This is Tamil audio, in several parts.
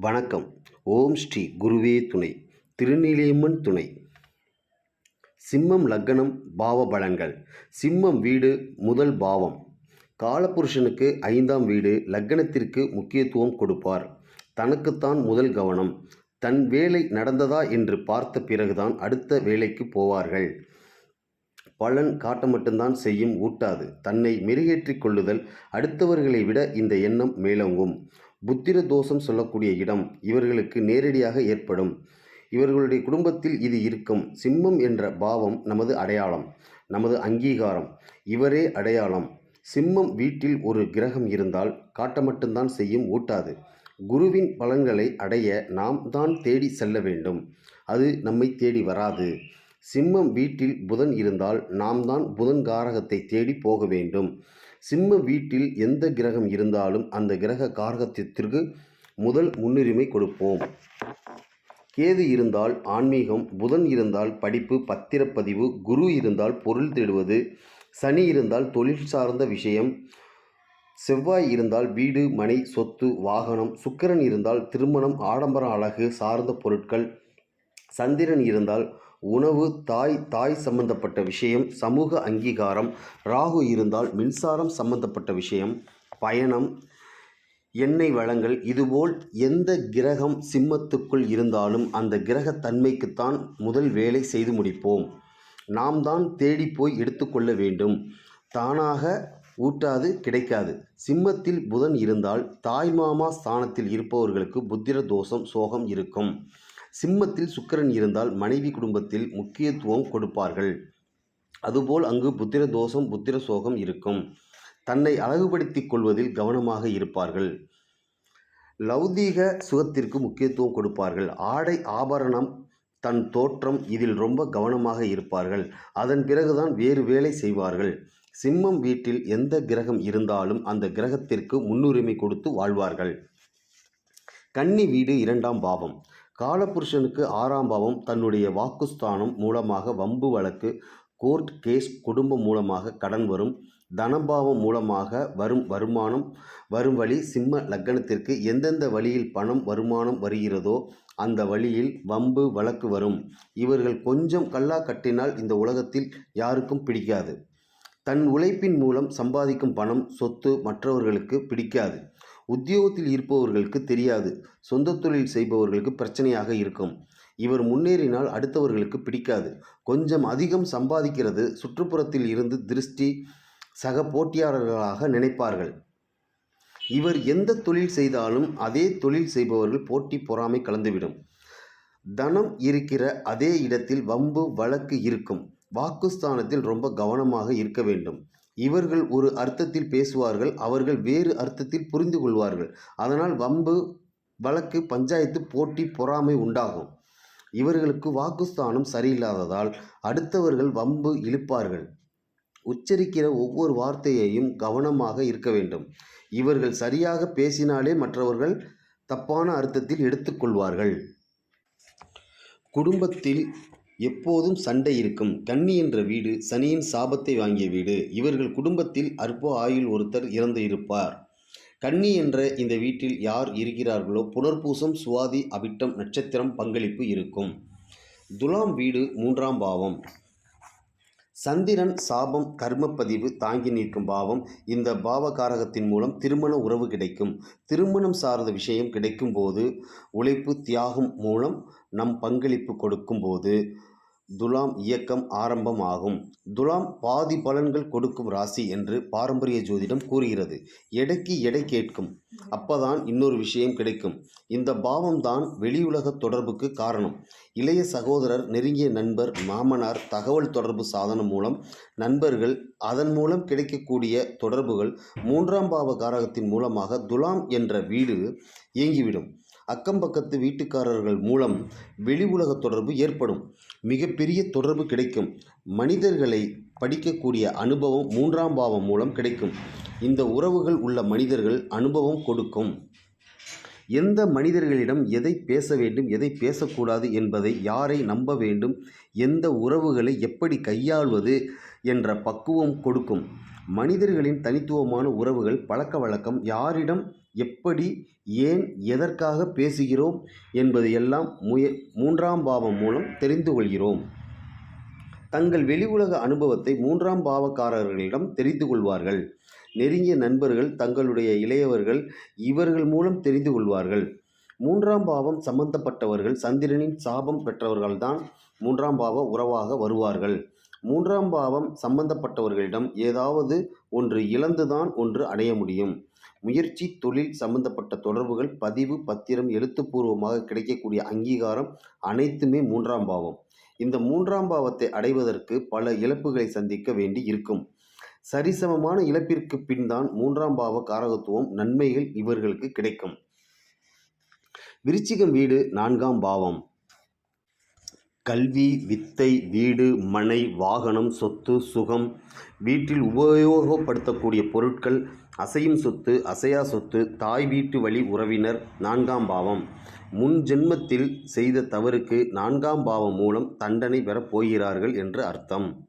வணக்கம். ஓம் ஸ்ரீ குருவே துணை. திருநீலியம்மன் துணை. சிம்மம் லக்னம் பாவ பலன்கள். சிம்மம் வீடு முதல் பாவம். காலபுருஷனுக்கு ஐந்தாம் வீடு லக்னத்திற்கு முக்கியத்துவம் கொடுப்பார். தனக்குத்தான் முதல் கவனம். தன் வேலை நடந்ததா என்று பார்த்த பிறகுதான் அடுத்த வேலைக்கு போவார்கள். பலன் காட்ட மட்டும்தான் செய்யும் ஊட்டாது. தன்னை மெருகேற்றிக் கொள்ளுதல் அடுத்தவர்களை விட இந்த எண்ணம் மேலோங்கும். புத்திர தோஷம் சொல்லக்கூடிய இடம் இவர்களுக்கு நேரடியாக ஏற்படும். இவர்களுடைய குடும்பத்தில் இது இருக்கும். சிம்மம் என்ற பாவம் நமது அடையாளம் நமது அங்கீகாரம். இவரே அடையாளம். சிம்மம் வீட்டில் ஒரு கிரகம் இருந்தால் காட்ட மட்டும்தான் செய்யும் ஊட்டாது. குருவின் பலன்களை அடைய நாம் தான் தேடி செல்ல வேண்டும். அது நம்மை தேடி வராது. சிம்மம் வீட்டில் புதன் இருந்தால் நாம் தான் புதன் காரகத்தை தேடி போக வேண்டும். சிம்ம வீட்டில் எந்த கிரகம் இருந்தாலும் அந்த கிரக காரகத்திற்கு முதல் முன்னுரிமை கொடுப்போம். கேது இருந்தால் ஆன்மீகம் புதன் இருந்தால் படிப்பு பத்திரப்பதிவு குரு இருந்தால் பொருள் தேடுவது சனி இருந்தால் தொழில் சார்ந்த விஷயம் செவ்வாய் இருந்தால் வீடு மனை சொத்து வாகனம் சுக்கிரன் இருந்தால் திருமணம் ஆடம்பர அழகு சார்ந்த பொருட்கள் சந்திரன் இருந்தால் உணவு தாய் தாய் சம்பந்தப்பட்ட விஷயம் சமூக அங்கீகாரம் ராகு இருந்தால் மின்சாரம் சம்பந்தப்பட்ட விஷயம் பயணம் எண்ணெய் வளங்கள் இதுபோல் எந்த கிரகம் சிம்மத்துக்குள் இருந்தாலும் அந்த கிரக தன்மைக்குத்தான் முதல் வேலை செய்து முடிப்போம். நாம் தான் தேடி போய் எடுத்துக்கொள்ள வேண்டும். தானாக ஊட்டாது கிடைக்காது. சிம்மத்தில் புதன் இருந்தால் தாய்மாமா ஸ்தானத்தில் இருப்பவர்களுக்கு புத்திர தோஷம் சோகம் இருக்கும். சிம்மத்தில் சுக்கிரன் இருந்தால் மனைவி குடும்பத்தில் முக்கியத்துவம் கொடுப்பார்கள். அதுபோல் அங்கு புத்திர தோஷம் புத்திர சோகம் இருக்கும். தன்னை அழகுபடுத்திக் கொள்வதில் கவனமாக இருப்பார்கள். லௌதீக சுகத்திற்கு முக்கியத்துவம் கொடுப்பார்கள். ஆடை ஆபரணம் தன் தோற்றம் இதில் ரொம்ப கவனமாக இருப்பார்கள். அதன் பிறகுதான் வேறு வேலை செய்வார்கள். சிம்மம் வீட்டில் எந்த கிரகம் இருந்தாலும் அந்த கிரகத்திற்கு முன்னுரிமை கொடுத்து வாழ்வார்கள். கன்னி வீடு இரண்டாம் பாவம். காலபுருஷனுக்கு ஆறாம் பாவம் தன்னுடைய வாக்குஸ்தானம் மூலமாக வம்பு வழக்கு கோர்ட் கேஸ் குடும்பம் மூலமாக கடன் வரும் தனபாவம் மூலமாக வரும் வருமானம் வரும் வழி சிம்ம லக்கணத்திற்கு எந்தெந்த வழியில் பணம் வருமானம் வருகிறதோ அந்த வழியில் வம்பு வழக்கு வரும். இவர்கள் கொஞ்சம் கல்லா கட்டினால் இந்த உலகத்தில் யாருக்கும் பிடிக்காது. தன் உழைப்பின் மூலம் சம்பாதிக்கும் பணம் சொத்து மற்றவர்களுக்கு பிடிக்காது. உத்தியோகத்தில் இருப்பவர்களுக்கு தெரியாது. சொந்த தொழில் செய்பவர்களுக்கு பிரச்சனையாக இருக்கும். இவர் முன்னேறினால் அடுத்தவர்களுக்கு பிடிக்காது. கொஞ்சம் அதிகம் சம்பாதிக்கிறது சுற்றுப்புறத்தில் இருந்து திருஷ்டி சக போட்டியாளர்களாக நினைப்பார்கள். இவர் எந்த தொழில் செய்தாலும் அதே தொழில் செய்பவர்கள் போட்டி பொறாமை கலந்துவிடும். தனம் இருக்கிற அதே இடத்தில் வம்பு வழக்கு இருக்கும். வாக்குஸ்தானத்தில் ரொம்ப கவனமாக இருக்க வேண்டும். இவர்கள் ஒரு அர்த்தத்தில் பேசுவார்கள் அவர்கள் வேறு அர்த்தத்தில் புரிந்து கொள்வார்கள். அதனால் வம்பு வழக்கு பஞ்சாயத்து போட்டி பொறாமை உண்டாகும். இவர்களுக்கு வாக்குஸ்தானம் சரியில்லாததால் அடுத்தவர்கள் வம்பு இழுப்பார்கள். உச்சரிக்கிற ஒவ்வொரு வார்த்தையையும் கவனமாக இருக்க வேண்டும். இவர்கள் சரியாக பேசினாலே மற்றவர்கள் தப்பான அர்த்தத்தில் எடுத்துக்கொள்வார்கள். குடும்பத்தில் எப்போதும் சண்டை இருக்கும். கன்னி என்ற வீடு சனியின் சாபத்தை வாங்கிய வீடு. இவர்கள் குடும்பத்தில் அற்ப ஆயுள் ஒருத்தர் இறந்து இருப்பார். கன்னி என்ற இந்த வீட்டில் யார் இருக்கிறார்களோ புனர்பூசம் சுவாதி அவிட்டம் நட்சத்திரம் பங்களிப்பு இருக்கும். துலாம் வீடு மூன்றாம் பாவம். சந்திரன் சாபம் கர்மப்பதிவு தாங்கி நிற்கும் பாவம். இந்த பாவகாரகத்தின் மூலம் திருமண உறவு கிடைக்கும். திருமணம் சார்ந்த விஷயம் கிடைக்கும் போது உழைப்பு தியாகம் மூலம் நம் பங்களிப்பு கொடுக்கும்போது துலாம் இயக்கம் ஆரம்பமாகும். துலாம் பாதி பலன்கள் கொடுக்கும் ராசி என்று பாரம்பரிய ஜோதிடம் கூறுகிறது. எடைக்கு எடை கேட்கும். அப்பதான் இன்னொரு விஷயம் கிடைக்கும். இந்த பாவம் தான் வெளியுலக தொடர்புக்கு காரணம். இளைய சகோதரர் நெருங்கிய நண்பர் மாமனார் தகவல் தொடர்பு சாதனம் மூலம் நண்பர்கள் அதன் மூலம் கிடைக்கக்கூடிய தொடர்புகள் மூன்றாம் பாவ காரகத்தின் மூலமாக துலாம் என்ற வீடு இயங்கிவிடும். அக்கம் பக்கத்து வீட்டுக்காரர்கள் மூலம் வெளி உலக தொடர்பு ஏற்படும். மிகப்பெரிய தொடர்பு கிடைக்கும். மனிதர்களை படிக்கக்கூடிய அனுபவம் மூன்றாம் பாவம் மூலம் கிடைக்கும். இந்த உறவுகள் உள்ள மனிதர்கள் அனுபவம் கொடுக்கும். எந்த மனிதர்களிடம் எதை பேச வேண்டும் எதை பேசக்கூடாது என்பதை யாரை நம்ப வேண்டும் எந்த உறவுகளை எப்படி கையாள்வது என்ற பக்குவம் கொடுக்கும். மனிதர்களின் தனித்துவமான உறவுகள் பழக்க வழக்கம் யாரிடம் எப்படி ஏன் எதற்காக பேசுகிறோம் என்பதையெல்லாம் முய மூன்றாம் பாவம் மூலம் தெரிந்து கொள்கிறோம். தங்கள் வெளி உலக அனுபவத்தை மூன்றாம் பாவக்காரர்களிடம் தெரிந்து கொள்வார்கள். நெருங்கிய நண்பர்கள் தங்களுடைய இளையவர்கள் இவர்கள் மூலம் தெரிந்து கொள்வார்கள். மூன்றாம் பாவம் சம்பந்தப்பட்டவர்கள் சந்திரனின் சாபம் பெற்றவர்கள்தான் மூன்றாம் பாவ உறவாக வருவார்கள். மூன்றாம் பாவம் சம்பந்தப்பட்டவர்களிடம் ஏதாவது ஒன்று இழந்துதான் ஒன்று அடைய முடியும். முயற்சி தொழில் சம்பந்தப்பட்ட தொடர்புகள் பதிவு பத்திரம் எழுத்துப்பூர்வமாக கிடைக்கக்கூடிய அங்கீகாரம் அனைத்துமே மூன்றாம் பாவம். இந்த மூன்றாம் பாவத்தை அடைவதற்கு பல இழப்புகளை சந்திக்க வேண்டி இருக்கும். சரிசமமான இழப்பிற்கு பின் தான் மூன்றாம் பாவ காரகத்துவம் நன்மைகள் இவர்களுக்கு கிடைக்கும். விருச்சிகம் வீடு நான்காம் பாவம். கல்வி வித்தை வீடு மனை வாகனம் சொத்து சுகம் வீட்டில் உபயோகப்படுத்தக்கூடிய பொருட்கள் அசையும் சொத்து அசையா சொத்து தாய் வீட்டு வழி உறவினர் நான்காம் பாவம். முன் ஜென்மத்தில் செய்த தவறுக்கு நான்காம் பாவம் மூலம் தண்டனை பெறப் போகிறார்கள் என்று அர்த்தம்.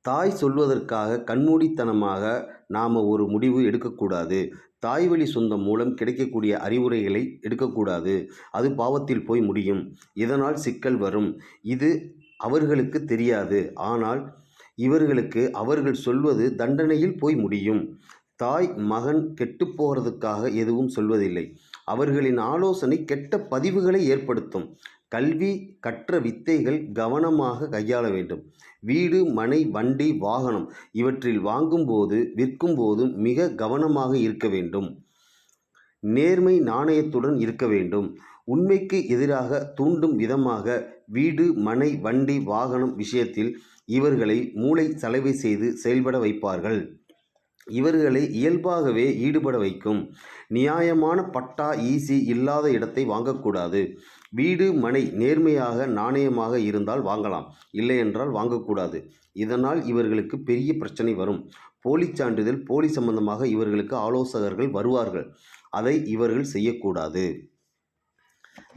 தாய் சொல்வதற்காக கண்மூடித்தனமாக நாம் ஒரு முடிவு எடுக்கக்கூடாது. தாய் வழி சொந்தம் மூலம் கிடைக்கக்கூடிய அறிவுரைகளை எடுக்கக்கூடாது. அது பாவத்தில் போய் முடியும். இதனால் சிக்கல் வரும். இது அவர்களுக்கு தெரியாது. ஆனால் இவர்களுக்கு அவர்கள் சொல்வது தண்டனையில் போய் முடியும். தாய் மகன் கெட்டுப் போகிறதுக்காக எதுவும் சொல்வதில்லை. அவர்களின் ஆலோசனை கெட்ட பதிவுகளை ஏற்படுத்தும். கல்வி கற்ற வித்தைகள் கவனமாக கையாள வேண்டும். வீடு மனை வண்டி வாகனம் இவற்றில் வாங்கும்போது விற்கும்போது மிக கவனமாக இருக்க வேண்டும். நேர்மை நாணயத்துடன் இருக்க வேண்டும். உண்மைக்கு எதிராக தூண்டும் விதமாக வீடு மனை வண்டி வாகனம் விஷயத்தில் இவர்களை மூளை சலவை செய்து செயல்பட வைப்பார்கள். இவர்களை இயல்பாகவே ஈடுபட வைக்கும். நியாயமான பட்டா ஈசி இல்லாத இடத்தை வாங்கக்கூடாது. வீடு மனை நேர்மையாக நாணயமாக இருந்தால் வாங்கலாம். இல்லை என்றால் வாங்கக்கூடாது. இதனால் இவர்களுக்கு பெரிய பிரச்சனை வரும். போலி சான்றிதழ் போலி சம்பந்தமாக இவர்களுக்கு ஆலோசகர்கள் வருவார்கள். அதை இவர்கள் செய்யக்கூடாது.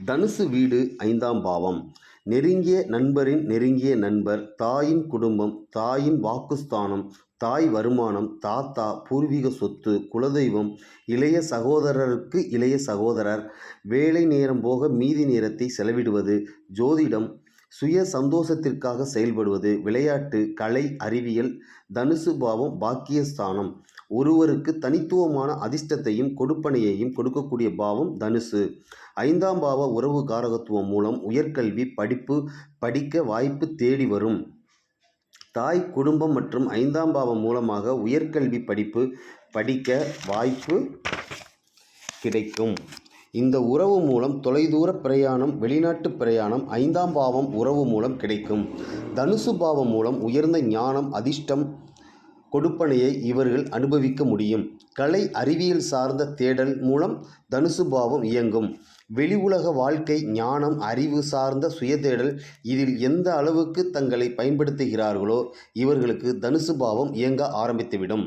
தனுசு வீடு ஐந்தாம் பாவம். நெருங்கிய நண்பரின் நெருங்கிய நண்பர் தாயின் குடும்பம் தாயின் வாக்குஸ்தானம் தாய் வருமானம் தாத்தா பூர்வீக சொத்து குலதெய்வம் இளைய சகோதரருக்கு இளைய சகோதரர் வேலை நேரம் போக மீதி நேரத்தை செலவிடுவது ஜோதிடம் சுய சந்தோஷத்திற்காக செயல்படுவது விளையாட்டு கலை அறிவியல் தனுசு பாவம் பாக்கியஸ்தானம் ஒருவருக்கு தனித்துவமான அதிர்ஷ்டத்தையும் கொடுப்பனையையும் கொடுக்கக்கூடிய பாவம் தனுசு. ஐந்தாம் பாவ உறவு காரகத்துவம் மூலம் உயர்கல்வி படிப்பு படிக்க வாய்ப்பு தேடி வரும். தாய் குடும்பம் மற்றும் ஐந்தாம் பாவம் மூலமாக உயர்கல்வி படிப்பு படிக்க வாய்ப்பு கிடைக்கும். இந்த உறவு மூலம் தொலைதூர பிரயாணம் வெளிநாட்டு பிரயாணம் ஐந்தாம் பாவம் உறவு மூலம் கிடைக்கும். தனுசு பாவம் மூலம் உயர்ந்த ஞானம் அதிர்ஷ்டம் கொடுப்பனையை இவர்கள் அனுபவிக்க முடியும். கலை அறிவியல் சார்ந்த தேடல் மூலம் தனுசு பாவம் இயங்கும். வெளி உலக வாழ்க்கை ஞானம் அறிவு சார்ந்த சுயதேடல் இதில் எந்த அளவுக்கு தங்களை பயன்படுத்துகிறார்களோ இவர்களுக்கு தனுசு பாவம் இயங்க ஆரம்பித்துவிடும்.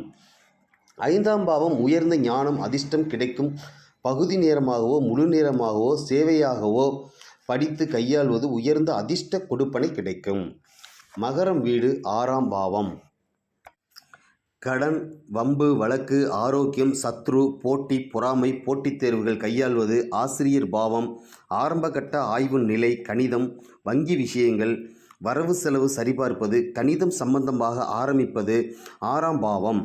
ஐந்தாம் பாவம் உயர்ந்த ஞானம் அதிர்ஷ்டம் கிடைக்கும். பகுதி நேரமாகவோ முழு நேரமாகவோ சேவையாகவோ படித்து கையாள்வது உயர்ந்த அதிர்ஷ்ட கொடுப்பனை கிடைக்கும். மகரம் வீடு ஆறாம் பாவம். கடன் வம்பு வழக்கு ஆரோக்கியம் சத்ரு போட்டி பொறாமை போட்டித் தேர்வுகள் கையாள்வது ஆசிரியர் பாவம் ஆரம்பகட்ட ஆய்வு நிலை கணிதம் வங்கி விஷயங்கள் வரவு செலவு சரிபார்ப்பது கணிதம் சம்பந்தமாக ஆரம்பிப்பது ஆறாம் பாவம்.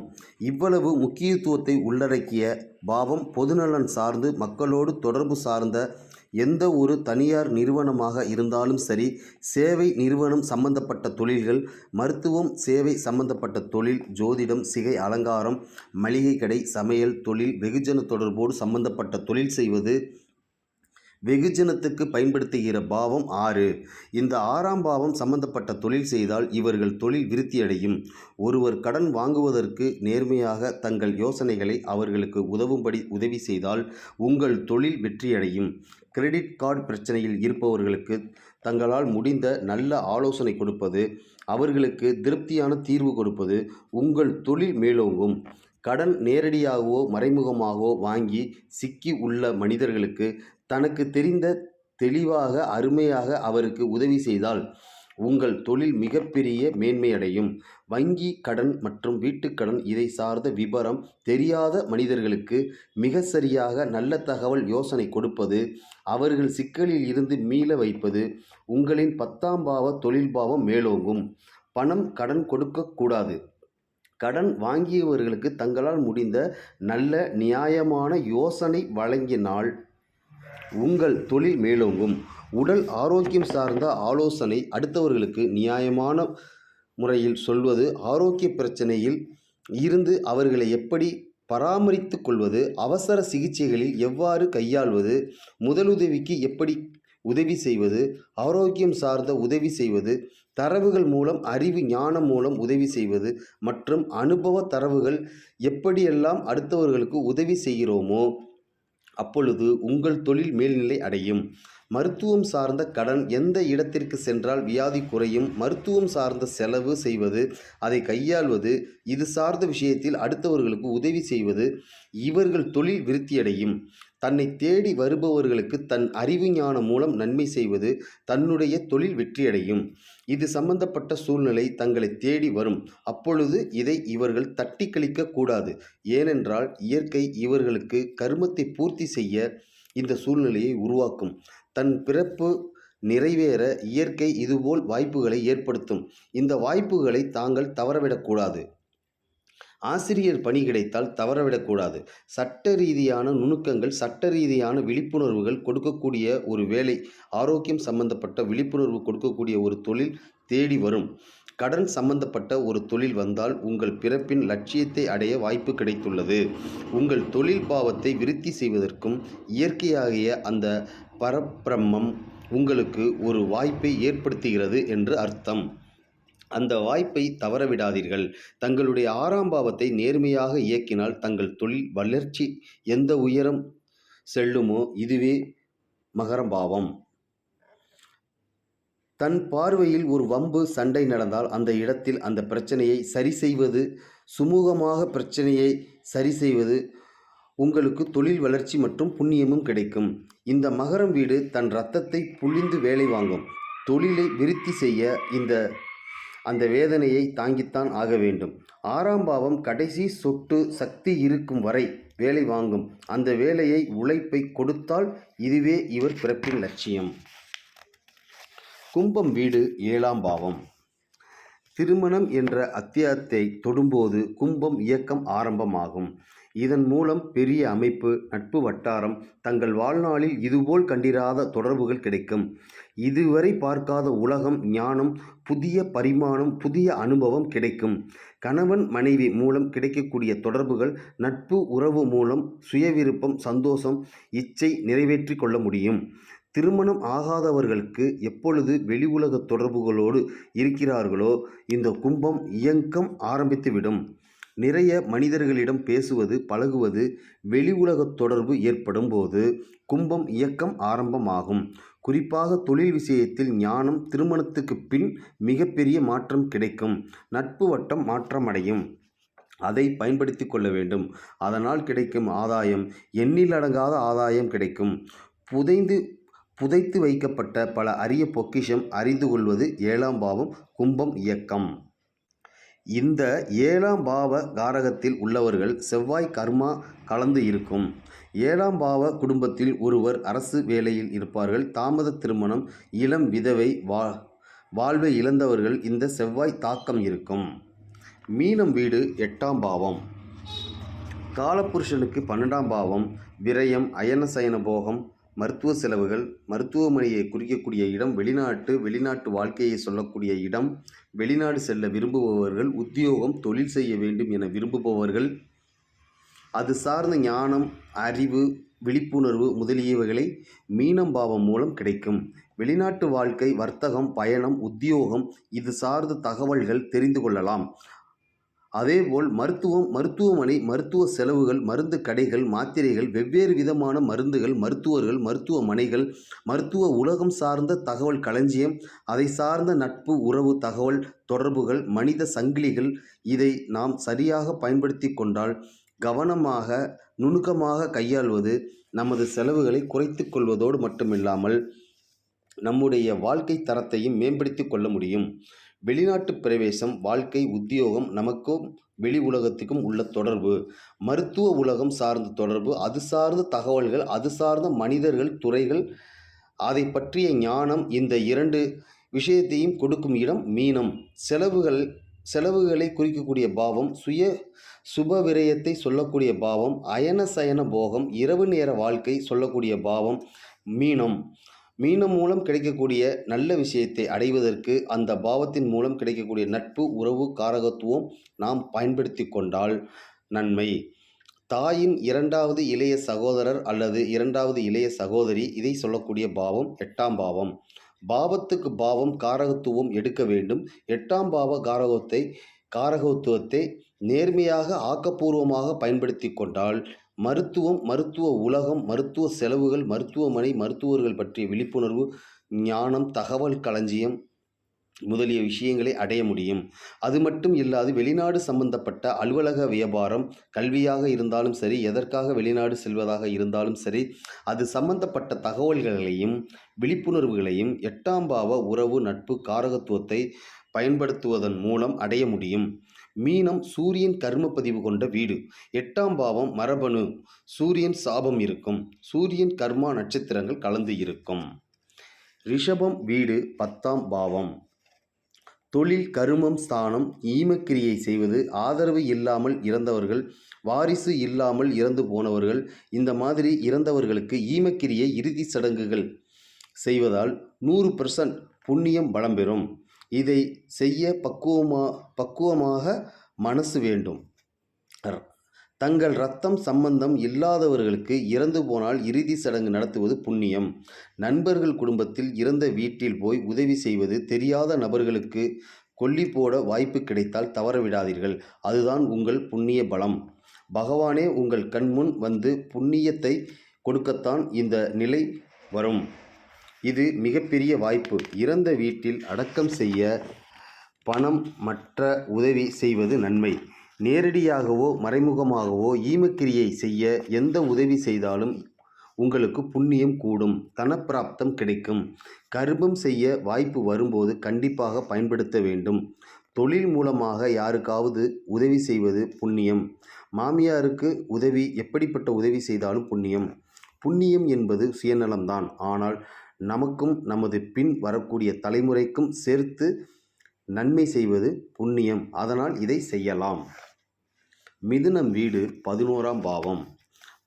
இவ்வளவு முக்கியத்துவத்தை உள்ளடக்கிய பாவம் பொதுநலன் சார்ந்து மக்களோடு தொடர்பு சார்ந்த எந்த ஒரு தனியார் நிறுவனமாக இருந்தாலும் சரி சேவை நிறுவனம் சம்பந்தப்பட்ட தொழில்கள் மருத்துவம் சேவை சம்பந்தப்பட்ட தொழில் ஜோதிடம் சிகை அலங்காரம் மளிகை கடை சமையல் தொழில் வெகுஜன தொடர்போடு சம்பந்தப்பட்ட தொழில் செய்வது வெகுஜனத்துக்கு பயன்படுத்துகிற பாவம் ஆறு. இந்த ஆறாம் பாவம் சம்பந்தப்பட்ட தொழில் செய்தால் இவர்கள் தொழில் விருத்தியடையும். ஒருவர் கடன் வாங்குவதற்கு நேர்மையாக தங்கள் யோசனைகளை அவர்களுக்கு உதவும்படி உதவி செய்தால் உங்கள் தொழில் வெற்றியடையும். கிரெடிட் கார்டு பிரச்சனையில் இருப்பவர்களுக்கு தங்களால் முடிந்த நல்ல ஆலோசனை கொடுப்பது அவர்களுக்கு திருப்தியான தீர்வு கொடுப்பது உங்கள் தொழில் மேலோங்கும். கடன் நேரடியாகவோ மறைமுகமாகவோ வாங்கி சிக்கி உள்ள மனிதர்களுக்கு தனக்கு தெரிந்த தெளிவாக அருமையாக அவருக்கு உதவி செய்தால் உங்கள் தொழில் மிகப்பெரிய மேன்மையடையும். வங்கி கடன் மற்றும் வீட்டுக்கடன் இதை சார்ந்த விபரம் தெரியாத மனிதர்களுக்கு மிக சரியாக நல்ல தகவல் யோசனை கொடுப்பது அவர்கள் சிக்கலில் இருந்து மீள வைப்பது உங்களின் பத்தாம் பாவ தொழில் பாவம் மேலோங்கும். பணம் கடன் கொடுக்கக்கூடாது கடன் வாங்கியவர்களுக்கு தங்களால் முடிந்த நல்ல நியாயமான யோசனை வழங்கினால் உங்கள் தொழில் மேலோங்கும். உடல் ஆரோக்கியம் சார்ந்த ஆலோசனை அடுத்தவர்களுக்கு நியாயமான முறையில் சொல்வது ஆரோக்கிய பிரச்சனையில் இருந்து அவர்களை எப்படி பராமரித்து கொள்வது அவசர சிகிச்சைகளில் எவ்வாறு கையாள்வது முதலுதவிக்கு எப்படி உதவி செய்வது ஆரோக்கியம் சார்ந்த உதவி செய்வது தரவுகள் மூலம் அறிவு ஞானம் மூலம் உதவி செய்வது மற்றும் அனுபவ தரவுகள் எப்படியெல்லாம் அடுத்தவர்களுக்கு உதவி செய்கிறோமோ அப்பொழுது உங்கள் தொழில் மேல்நிலை அடையும். மருத்துவம் சார்ந்த கடன் எந்த இடத்திற்கு சென்றால் வியாதி குறையும்? மருத்துவம் சார்ந்த செலவு செய்வது அதை கையாள்வது இது சார்ந்த விஷயத்தில் அடுத்தவர்களுக்கு உதவி செய்வது இவர்கள் தொழில் விருத்தியடையும். தன்னை தேடி வருபவர்களுக்கு தன் அறிவு ஞானம் மூலம் நன்மை செய்வது தன்னுடைய தொழில் வெற்றியடையும். இது சம்பந்தப்பட்ட சூழ்நிலை தங்களை தேடி வரும். அப்பொழுது இதை இவர்கள் தட்டி கழிக்க கூடாது. ஏனென்றால் இயற்கை இவர்களுக்கு கர்மத்தை பூர்த்தி செய்ய இந்த சூழ்நிலையை உருவாக்கும். தன் பிறப்பு நிறைவேற இயற்கை இதுபோல் வாய்ப்புகளை ஏற்படுத்தும். இந்த வாய்ப்புகளை தாங்கள் தவறவிடக்கூடாது ஆசிரியர் பணி கிடைத்தால் தவறவிடக்கூடாது சட்ட ரீதியான நுணுக்கங்கள் சட்ட ரீதியான விழிப்புணர்வுகள் கொடுக்கக்கூடிய ஒரு வேலை ஆரோக்கியம் சம்பந்தப்பட்ட விழிப்புணர்வு கொடுக்கக்கூடிய ஒரு தொழில் தேடி வரும். கடன் சம்பந்தப்பட்ட ஒரு தொழில் வந்தால் உங்கள் பிறப்பின் லட்சியத்தை அடைய வாய்ப்பு கிடைத்துள்ளது. உங்கள் தொழில் பாவத்தை விருத்தி செய்வதற்கும் இயற்கையாகிய அந்த பரபிரம்மம் உங்களுக்கு ஒரு வாய்ப்பை ஏற்படுத்துகிறது என்று அர்த்தம். அந்த வாய்ப்பை தவறவிடாதீர்கள். தங்களுடைய ஆறாம் பாவத்தை நேர்மையாக இயக்கினால் தங்கள் தொழில் வளர்ச்சி எந்த உயரம் செல்லுமோ இதுவே மகரம்பாவம் தன் பார்வையில் ஒரு வம்பு சண்டை நடந்தால் அந்த இடத்தில் அந்த பிரச்சனையை சரி செய்வது சுமூகமாக பிரச்சனையை சரி செய்வது உங்களுக்கு தொழில் வளர்ச்சி மற்றும் புண்ணியமும் கிடைக்கும். இந்த மகரம் வீடு தன் ரத்தத்தை புழிந்து வேலை வாங்கும். தொழிலை விருத்தி செய்ய இந்த அந்த வேதனையை தாங்கித்தான் ஆக வேண்டும். ஆறாம் பாவம் கடைசி சொட்டு சக்தி இருக்கும் வரை வேலை வாங்கும். அந்த வேலையை உழைப்பை கொடுத்தால் இதுவே இவர் பிறப்பின் லட்சியம். கும்பம் வீடு ஏழாம் பாவம். திருமணம் என்ற அத்தியாயத்தை தொடும்போது கும்பம் இயக்கம் ஆரம்பமாகும். இதன் மூலம் பெரிய அமைப்பு நட்பு வட்டாரம் தங்கள் வாழ்நாளில் இதுபோல் கண்டிராத தொடர்புகள் கிடைக்கும். இதுவரை பார்க்காத உலகம் ஞானம் புதிய பரிமாணம் புதிய அனுபவம் கிடைக்கும். கணவன் மனைவி மூலம் கிடைக்கக்கூடிய தொடர்புகள் நட்பு உறவு மூலம் சுயவிருப்பம் சந்தோஷம் இச்சை நிறைவேற்றி கொள்ள முடியும். திருமணம் ஆகாதவர்களுக்கு எப்பொழுது வெளி உலக தொடர்புகளோடு இருக்கிறார்களோ இந்த கும்பம் இயக்கம் ஆரம்பித்துவிடும். நிறைய மனிதர்களிடம் பேசுவது பழகுவது வெளி உலக தொடர்பு ஏற்படும் போது கும்பம் இயக்கம் ஆரம்பமாகும். குறிப்பாக தொழில் விஷயத்தில் ஞானம் திருமணத்துக்கு பின் மிகப்பெரிய மாற்றம் கிடைக்கும். நட்பு வட்டம் மாற்றமடையும். அதை பயன்படுத்தி கொள்ள வேண்டும். அதனால் கிடைக்கும் ஆதாயம் எண்ணிலடங்காத ஆதாயம் கிடைக்கும். புதைந்து புதைத்து வைக்கப்பட்ட பல அரிய பொக்கிஷம் அறிந்து கொள்வது ஏழாம் பாவம் கும்பம் இயக்கம். இந்த ஏழாம் பாவ காரகத்தில் உள்ளவர்கள் செவ்வாய் கர்மா கலந்து இருக்கும். ஏழாம் பாவ குடும்பத்தில் ஒருவர் அரசு வேலையில் இருப்பார்கள். தாமத திருமணம் இளம் விதவை வா வாழ்வை இழந்தவர்கள் இந்த செவ்வாய் தாக்கம் இருக்கும். மீனம் வீடு எட்டாம் பாவம். காலபுருஷனுக்கு பன்னெண்டாம் பாவம். விரயம் அயன சயன போகம் மருத்துவ செலவுகள் மருத்துவமனையை குறிக்கக்கூடிய இடம் வெளிநாட்டு வெளிநாட்டு வாழ்க்கையை சொல்லக்கூடிய இடம் வெளிநாடு செல்ல விரும்புபவர்கள் உத்தியோகம் தொழில் செய்ய வேண்டும் என விரும்புபவர்கள் அது சார்ந்த ஞானம் அறிவு விழிப்புணர்வு முதலியவைகளை மீனம் பாவம் மூலம் கிடைக்கும். வெளிநாட்டு வாழ்க்கை வர்த்தகம் பயணம் உத்தியோகம் இது சார்ந்த தகவல்கள் தெரிந்து கொள்ளலாம். அதேபோல் மருத்துவம் மருத்துவமனை மருத்துவ செலவுகள் மருந்து கடைகள் மாத்திரைகள் வெவ்வேறு விதமான மருந்துகள் மருத்துவர்கள் மருத்துவமனைகள் மருத்துவ உலகம் சார்ந்த தகவல் களஞ்சியம் அதை சார்ந்த நட்பு உறவு தகவல் தொடர்புகள் மனித சங்கிலிகள் இதை நாம் சரியாக பயன்படுத்தி கொண்டால் கவனமாக நுணுக்கமாக கையாள்வது நமது செலவுகளை குறைத்து கொள்வதோடு மட்டுமில்லாமல் நம்முடைய வாழ்க்கை தரத்தையும் மேம்படுத்தி கொள்ள முடியும். வெளிநாட்டு பிரவேசம் வாழ்க்கை உத்தியோகம் நமக்கும் வெளி உலகத்துக்கும் உள்ள தொடர்பு. மருத்துவ உலகம் சார்ந்த தொடர்பு அது சார்ந்த தகவல்கள் அது சார்ந்த மனிதர்கள் துறைகள் அதை பற்றிய ஞானம் இந்த இரண்டு விஷயத்தையும் கொடுக்கும் இடம் மீனம். செலவுகள் செலவுகளை குறிக்கக்கூடிய பாவம் சுய சுப விரயத்தை சொல்லக்கூடிய பாவம் அயன சயன போகம் இரவு நேர வாழ்க்கை சொல்லக்கூடிய பாவம் மீனம். மீனம் மூலம் கிடைக்கக்கூடிய நல்ல விஷயத்தை அடைவதற்கு அந்த பாவத்தின் மூலம் கிடைக்கக்கூடிய நட்பு உறவு காரகத்துவம் நாம் பயன்படுத்தி கொண்டால் நன்மை. தாயின் இரண்டாவது இளைய சகோதரர் அல்லது இரண்டாவது இளைய சகோதரி இதை சொல்லக்கூடிய பாவம் எட்டாம் பாவம். பாவத்துக்கு பாவம் காரகத்துவம் எடுக்க வேண்டும். எட்டாம் பாவ காரகத்தை காரகத்துவத்தை நேர்மையாக ஆக்கப்பூர்வமாக பயன்படுத்தி கொண்டால் மருத்துவம் மருத்துவ உலகம் மருத்துவ செலவுகள் மருத்துவமனை மருத்துவர்கள் பற்றிய விழிப்புணர்வு ஞானம் தகவல் களஞ்சியம் முதலிய விஷயங்களை அடைய முடியும். அது மட்டும் இல்லாது வெளிநாடு சம்பந்தப்பட்ட அலுவலக வியாபாரம் கல்வியாக இருந்தாலும் சரி எதற்காக வெளிநாடு செல்வதாக இருந்தாலும் சரி அது சம்பந்தப்பட்ட தகவல்களையும் விழிப்புணர்வுகளையும் எட்டாம் பாவ உறவு நட்பு காரகத்துவத்தை பயன்படுத்துவதன் மூலம் அடைய முடியும். மீனம் சூரியன் கர்ம பதிவு கொண்ட வீடு. எட்டாம் பாவம் மரபணு. சூரியன் சாபம் இருக்கும். சூரியன் கர்மா நட்சத்திரங்கள் கலந்து இருக்கும். ரிஷபம் வீடு பத்தாம் பாவம். தொழில் கருமம் ஸ்தானம் ஈமக்கிரியை செய்வது ஆதரவு இல்லாமல் இறந்தவர்கள் வாரிசு இல்லாமல் இறந்து போனவர்கள் இந்த மாதிரி இறந்தவர்களுக்கு ஈமக்கிரியை இறுதி சடங்குகள் செய்வதால் நூறு பர்சன்ட் புண்ணியம் பலம் பெறும். இதை செய்ய பக்குவமா பக்குவமாக மனசு வேண்டும். தங்கள் ரத்தம் சம்பந்தம் இல்லாதவர்களுக்கு இறந்து போனால் இறுதி சடங்கு நடத்துவது புண்ணியம். நண்பர்கள் குடும்பத்தில் இறந்த வீட்டில் போய் உதவி செய்வது தெரியாத நபர்களுக்கு கொல்லி போட வாய்ப்பு கிடைத்தால் தவறவிடாதீர்கள் அதுதான் உங்கள் புண்ணிய பலம். பகவானே உங்கள் கண்முன் வந்து புண்ணியத்தை கொடுக்கத்தான் இந்த நிலை வரும். இது மிகப்பெரிய வாய்ப்பு. இறந்த வீட்டில் அடக்கம் செய்ய பணம் மற்ற உதவி செய்வது நன்மை. நேரடியாகவோ மறைமுகமாகவோ ஈமக்கிரியை செய்ய எந்த உதவி செய்தாலும் உங்களுக்கு புண்ணியம் கூடும். தனப்பிராப்தம் கிடைக்கும். கர்ப்பம் செய்ய வாய்ப்பு வரும்போது கண்டிப்பாக பயன்படுத்த வேண்டும். தொழில் மூலமாக யாருக்காவது உதவி செய்வது புண்ணியம். மாமியாருக்கு உதவி எப்படிப்பட்ட உதவி செய்தாலும் புண்ணியம். புண்ணியம் என்பது சுயநலம்தான். ஆனால் நமக்கும் நமது பின் வரக்கூடிய தலைமுறைக்கும் சேர்த்து நன்மை செய்வது புண்ணியம். அதனால் இதை செய்யலாம். மிதுனம் வீடு பதினோராம் பாவம்.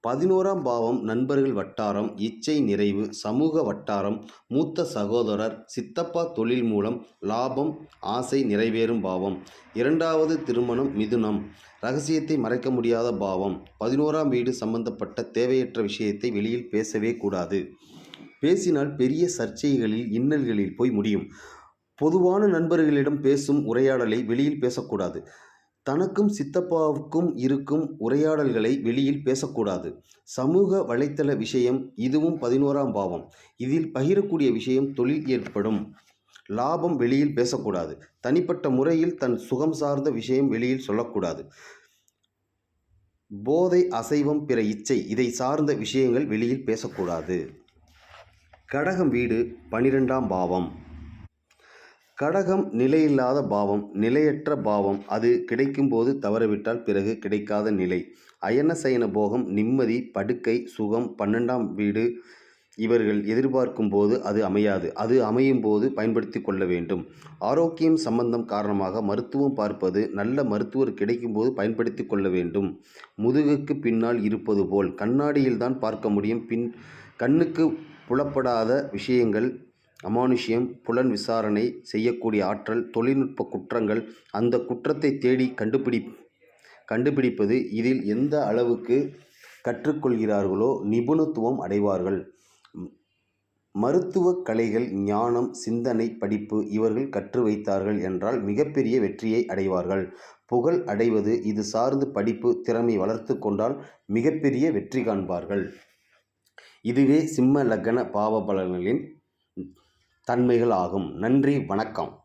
பதினோராம் பாவம் நண்பர்கள் வட்டாரம் இச்சை நிறைவு சமூக வட்டாரம் மூத்த சகோதரர் சித்தப்பா தொழில் மூலம் லாபம் ஆசை நிறைவேறும் பாவம். இரண்டாவது திருமணம் மிதுனம். ரகசியத்தை மறைக்க முடியாத பாவம். பதினோராம் வீடு சம்பந்தப்பட்ட தேவையற்ற விஷயத்தை வெளியில் பேசவே கூடாது. பேசினால் பெரிய சர்ச்சைகளில் இன்னல்களில் போய் முடியும். பொதுவான நண்பர்களிடம் பேசும் உரையாடலை வெளியில் பேசக்கூடாது. தனக்கும் சித்தப்பாவுக்கும் இருக்கும் உரையாடல்களை வெளியில் பேசக்கூடாது. சமூக வலைத்தள விஷயம் இதுவும் பதினோராம் பாவம். இதில் பகிரக்கூடிய விஷயம் தொழில் ஏற்படும். லாபம் வெளியில் பேசக்கூடாது. தனிப்பட்ட முறையில் தன் சுகம் சார்ந்த விஷயம் வெளியில் சொல்லக்கூடாது. போதை அசைவம் பிற இச்சை இதை சார்ந்த விஷயங்கள் வெளியில் பேசக்கூடாது. கடகம் வீடு பனிரெண்டாம் பாவம். கடகம் நிலையில்லாத பாவம் நிலையற்ற பாவம். அது கிடைக்கும்போது தவறவிட்டால் பிறகு கிடைக்காத நிலை. அயனசயன போகம் நிம்மதி படுக்கை சுகம் பன்னெண்டாம் வீடு இவர்கள் எதிர்பார்க்கும் போது அது அமையாது. அது அமையும் போது பயன்படுத்தி கொள்ள வேண்டும். ஆரோக்கியம் சம்பந்தம் காரணமாக மருத்துவம் பார்ப்பது நல்ல மருத்துவர் கிடைக்கும் போது பயன்படுத்தி கொள்ள வேண்டும். முதுகுக்கு பின்னால் இருப்பது போல். கண்ணாடியில் தான் பார்க்க முடியும். பின் கண்ணுக்கு புலப்படாத விஷயங்கள் அமானுஷ்யம் புலன் விசாரணை செய்யக்கூடிய ஆற்றல் தொழில்நுட்ப குற்றங்கள் அந்த குற்றத்தை தேடி கண்டுபிடி கண்டுபிடிப்பது இதில் எந்த அளவுக்கு கற்றுக்கொள்கிறார்களோ நிபுணத்துவம் அடைவார்கள். மருத்துவக் கலைகள் ஞானம் சிந்தனை படிப்பு இவர்கள் கற்று வைத்தார்கள் என்றால் மிகப்பெரிய வெற்றியை அடைவார்கள். புகழ் அடைவது இது சார்ந்து படிப்பு திறமை வளர்த்து கொண்டால் மிகப்பெரிய வெற்றி காண்பார்கள். இதுவே சிம்ம லக்ன பாவ பலன்களின் தன்மைகள் ஆகும். நன்றி வணக்கம்.